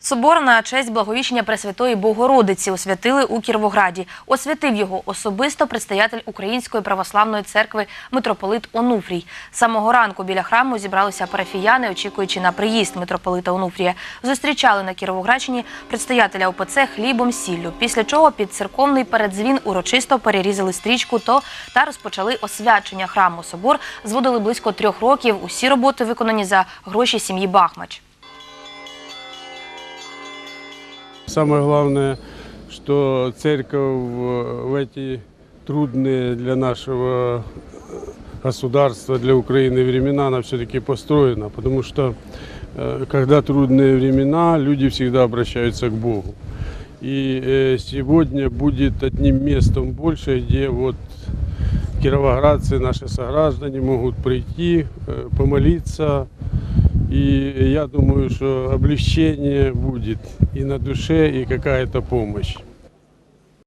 Собор на честь благовіщення Пресвятої Богородиці освятили у Кіровограді. Освятив його особисто предстоятель Української православної церкви митрополит Онуфрій. Самого ранку біля храму зібралися парафіяни, очікуючи на приїзд митрополита Онуфрія. Зустрічали на Кіровоградщині предстоятеля ОПЦ хлібом сіллю. Після чого під церковний передзвін урочисто перерізали стрічку то та розпочали освячення храму. Собор зводили близько трьох років. Усі роботи виконані за гроші сім'ї Бахмач. Самое главное, что церковь э, в эти трудные для нашего государства, для Украины времена, она все-таки построена, потому что э, когда трудные времена, люди всегда обращаются к Богу. И э, сегодня будет одним местом больше, где вот кировоградцы, наши сограждане могут прийти, э, помолиться, и я думаю, что облегчение будет и на душе, и какая-то помощь.